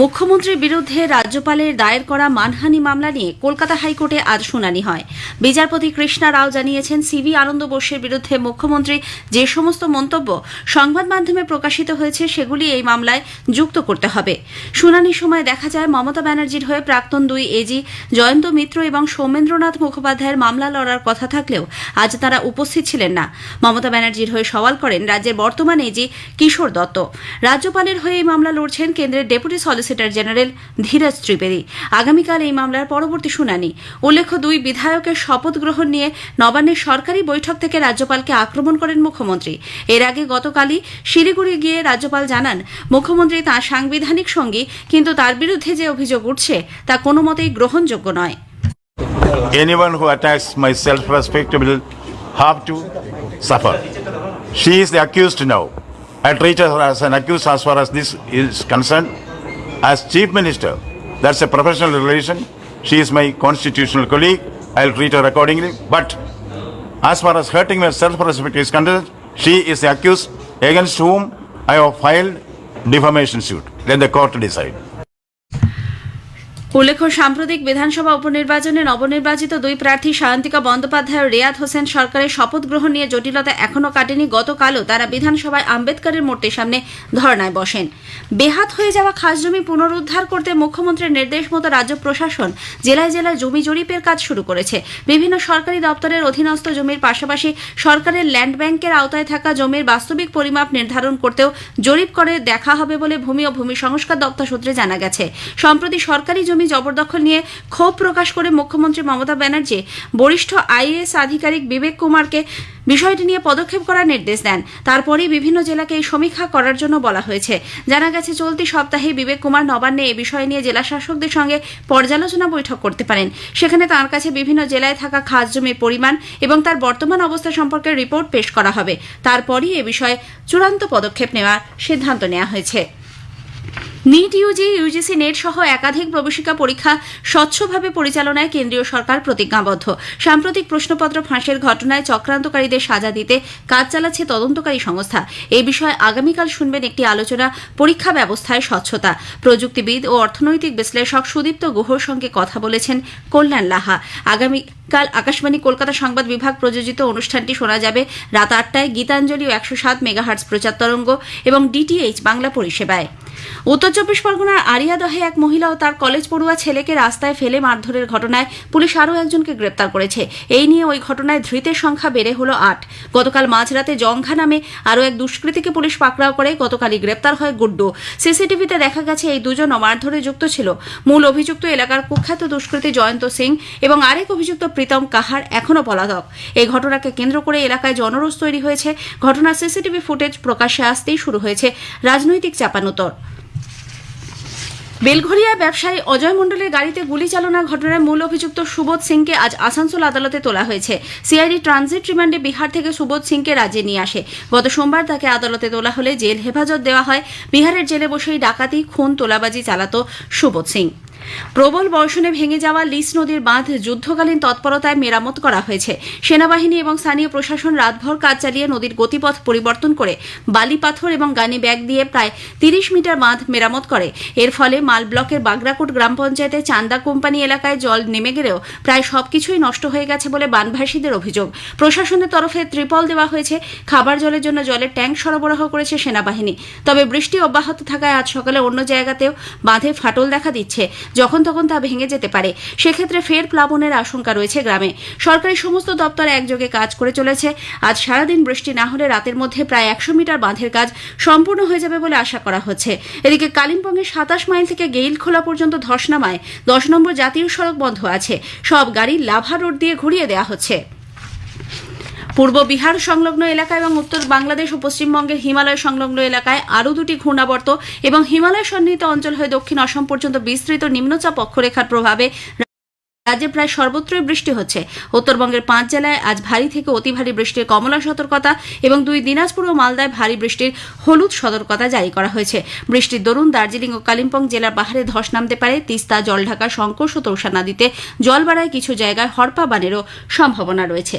মুখ্যমন্ত্রীর বিরুদ্ধে রাজ্যপালের দায়ের করা মানহানি মামলা নিয়ে কলকাতা হাইকোর্টে আজ শুনানি হয়। বিচারপতি কৃষ্ণা রাও জানিয়েছেন সিবি আনন্দ বোসের বিরুদ্ধে মুখ্যমন্ত্রী যে সমস্ত মন্তব্য সংবাদ মাধ্যমে প্রকাশিত হয়েছে, সেগুলি এই মামলায় যুক্ত করতে হবে। শুনানির সময় দেখা যায়, মমতা ব্যানার্জির হয়ে প্রাক্তন দুই এজি জয়ন্ত মিত্র এবং সৌমেন্দ্রনাথ মুখোপাধ্যায়ের মামলা লড়ার কথা থাকলেও আজ তারা উপস্থিত ছিলেন না। মমতা ব্যানার্জির হয়ে সওয়াল করেন, রাজ্যের বর্তমান এজি কিশোর দত্ত। রাজ্যপালের হয়ে এই মামলা লড়ছেন কেন্দ্রের deputy solicitor general Dhiraj Trivedi আগামীকাল এই মামলার পরবর্তী শুনানি উল্লেখ্য, দুই বিধায়কের শপথ গ্রহণ নিয়ে নবান্নের সরকারি বৈঠক থেকে রাজ্যপালকে আক্রমণ করেন মুখ্যমন্ত্রী এর আগে গতকালই শিলিগুড়ি গিয়ে রাজ্যপাল জানান, মুখ্যমন্ত্রী তাঁর সাংবিধানিক সঙ্গী, কিন্তু তার বিরুদ্ধে যে অভিযোগ উঠছে, তা কোনো মতেই গ্রহণযোগ্য নয় Anyone who attacks my self-respect will have to suffer. She is the accused now. I treat her as an accused as far as this is concerned. As Chief Minister, that's a professional relation. She is my constitutional colleague. I'll treat her accordingly. But as far as hurting my self-respect is concerned, she is the accused against whom I have filed defamation suit. Let the court decide. উল্লেখ্য, সাম্প্রতিক বিধানসভা উপনির্বাচনে নবনির্বাচিত দুই প্রার্থী সায়ন্তিকা বন্দ্যোপাধ্যায় ও রেয়াদ হোসেন সরকারের শপথ গ্রহণ নিয়ে জটিলতা এখনও কাটেনি। গতকালও তারা বিধানসভায় আম্বেদকরের মূর্তির সামনে ধর্নায় বসেন। বেহাত হয়ে যাওয়া খাস জমি পুনরুদ্ধার করতে মুখ্যমন্ত্রীর নির্দেশ মতো রাজ্য প্রশাসন জেলায় জেলায় জমি জরিপের কাজ শুরু করেছে। বিভিন্ন সরকারি দপ্তরের অধীনস্থ জমির পাশাপাশি সরকারের ল্যান্ড ব্যাংকের আওতায় থাকা জমির বাস্তবিক পরিমাপ নির্ধারণ করতেও জরিপ করে দেখা হবে বলে ভূমি ও ভূমি সংস্কার দপ্তর সূত্রে জানা গেছে। সম্প্রতি সরকারি জমি জবরদখল নিয়ে ক্ষোভ প্রকাশ করে মুখ্যমন্ত্রী মমতা ব্যানার্জি বরিষ্ঠ আইএএস আধিকারিক বিবেক কুমারকে বিষয়টি নিয়ে পদক্ষেপ করার নির্দেশ দেন। তারপরেই বিভিন্ন জেলাকে এই সমীক্ষা করার জন্য বলা হয়েছে। জানা গেছে, চলতি সপ্তাহে বিবেক কুমার নবান্নে এ বিষয় নিয়ে জেলা শাসকদের সঙ্গে পর্যালোচনা বৈঠক করতে পারেন। সেখানে তার কাছে বিভিন্ন জেলায় থাকা খাস জমির পরিমাণ এবং তার বর্তমান অবস্থা সম্পর্কে রিপোর্ট পেশ করা হবে। তারপরই এ বিষয়ে চূড়ান্ত পদক্ষেপ নেওয়ার সিদ্ধান্ত নেওয়া হয়েছে। নিট ইউজি ইউজিসি নেট সহ একাধিক প্রবেশিকা পরীক্ষা স্বচ্ছভাবে পরিচালনায় কেন্দ্রীয় সরকার প্রতিজ্ঞাবদ্ধ। সাম্প্রতিক প্রশ্নপত্র ফাঁসের ঘটনায় চক্রান্তকারীদের সাজা দিতে কাজ চালাচ্ছে তদন্তকারী সংস্থা। এ বিষয়ে আগামীকাল শুনবেন একটি আলোচনা পরীক্ষা ব্যবস্থায় স্বচ্ছতা। প্রযুক্তিবিদ ও অর্থনৈতিক বিশ্লেষক সুদীপ্ত গুহর সঙ্গে কথা বলেছেন কল্যাণ লাহা। আগামী কাল আকাশবাণী কলকাতা সংবাদ বিভাগ প্রযোজিত অনুষ্ঠানটি শোনা যাবে রাত আটটায় গীতাঞ্জলি একশো সাত মেগাহার্টস প্রচার তরঙ্গ এবং ডিটিএইচ বাংলা পরিষেবায়। উত্তর চব্বিশ পরগনার আরিয়াদহে এক মহিলা ও তার কলেজ পড়ুয়া ছেলেকে রাস্তায় ফেলে মারধরের ঘটনায় পুলিশ আরও একজনকে গ্রেপ্তার করেছে। এই নিয়ে ওই ঘটনায় ধৃতের সংখ্যা বেড়ে হলো আট। গতকাল মাঝরাতে জংঘা নামে আরও এক দুষ্কৃতীকে পুলিশ পাকড়াও করে, গতকালই গ্রেপ্তার হয় গুড্ডু। সিসিটিভিতে দেখা গেছে এই দুজন মারধরে যুক্ত ছিল। মূল অভিযুক্ত এলাকার কুখ্যাত দুষ্কৃতী জয়ন্ত সিং এবং আরেক অভিযুক্ত প্রীতম কাহার এখনও পলাতক। এই ঘটনাকে কেন্দ্র করে এলাকায় জনরোষ তৈরি হয়েছে। ঘটনার সিসিটিভি ফুটেজ প্রকাশ্যে আসতেই শুরু হয়েছে। রাজনৈতিক চাপানোতর। বেলঘরিয়া ব্যবসায়ী অজয় মণ্ডলের গাড়িতে গুলি চালনার ঘটনায় মূল অভিযুক্ত সুবোধ সিংকে আজ আসানসোল আদালতে তোলা হয়েছে। সিআইডি ট্রানজিট রিমান্ডে বিহার থেকে সুবোধ সিংকে রাজ্যে নিয়ে আসে। গত সোমবার তাকে আদালতে তোলা হলে জেল হেফাজত দেওয়া হয়। বিহারের জেলে বসেই ডাকাতি, খুন, তোলাবাজি চালাত সুবোধ সিং। প্রবল বর্ষণে ভেঙে যাওয়া লিস নদীর বাঁধ যুদ্ধকালীন তৎপরতায় মেরামত করা হয়েছে। সেনাবাহিনী এবং স্থানীয় প্রশাসন রাতভর কাজ চালিয়ে নদীর গতিপথ পরিবর্তন করে বালি পাথর এবং গানি ব্যাগ দিয়ে প্রায় তিরিশ মিটার বাঁধ মেরামত করে। এর ফলে মাল ব্লকের বাগরাকোট গ্রাম পঞ্চায়েতে চান্দা কোম্পানি এলাকায় জল নেমে গেলেও প্রায় সবকিছুই নষ্ট হয়ে গেছে বলে বানভাসীদের অভিযোগ। প্রশাসনের তরফে ত্রিপল দেওয়া হয়েছে। খাবার জলের জন্য জলের ট্যাঙ্ক সরবরাহ করেছে সেনাবাহিনী। তবে বৃষ্টি অব্যাহত থাকায় আজ সকালে অন্য জায়গাতেও বাঁধে ফাটল দেখা দিচ্ছে। যখন তখন তা ভেঙে যেতে পারে। সেক্ষেত্রে ফের প্লাবনের আশঙ্কা রয়েছে গ্রামে। সরকারি সমস্ত দপ্তর একযোগে কাজ করে চলেছে। আজ সারাদিন বৃষ্টি না হলে রাতের মধ্যে প্রায় একশো মিটার বাঁধের কাজ সম্পূর্ণ হয়ে যাবে বলে আশা করা হচ্ছে। এদিকে কালিম্পংয়ের সাতাশ মাইল থেকে গেইল খোলা পর্যন্ত ধস নামায় দশ নম্বর জাতীয় সড়ক বন্ধ আছে। সব গাড়ি লাভা রোড দিয়ে ঘুরিয়ে দেওয়া হচ্ছে। পূর্ব বিহার সংলগ্ন এলাকা এবং উত্তর বাংলাদেশ ও পশ্চিমবঙ্গের হিমালয় সংলগ্ন এলাকায় আরও দুটি ঘূর্ণাবর্ত এবং হিমালয় সন্নিহিত অঞ্চল হয়ে দক্ষিণ অসম পর্যন্ত বিস্তৃত নিম্নচাপ অক্ষরেখার প্রভাবে রাজ্যে প্রায় সর্বত্রই বৃষ্টি হচ্ছে। উত্তরবঙ্গের পাঁচ জেলায় আজ ভারী থেকে অতি ভারী বৃষ্টির কমলা সতর্কতা এবং দুই দিনাজপুর ও মালদায় ভারী বৃষ্টির হলুদ সতর্কতা জারি করা হয়েছে। বৃষ্টির দরুন দার্জিলিং ও কালিম্পং জেলার পাহাড়ে ধস নামতে পারে। তিস্তা, জলঢাকা, শঙ্কর ও তৌসা নদীতে জল বাড়ায় কিছু জায়গায় হরপা বানেরও সম্ভাবনা রয়েছে।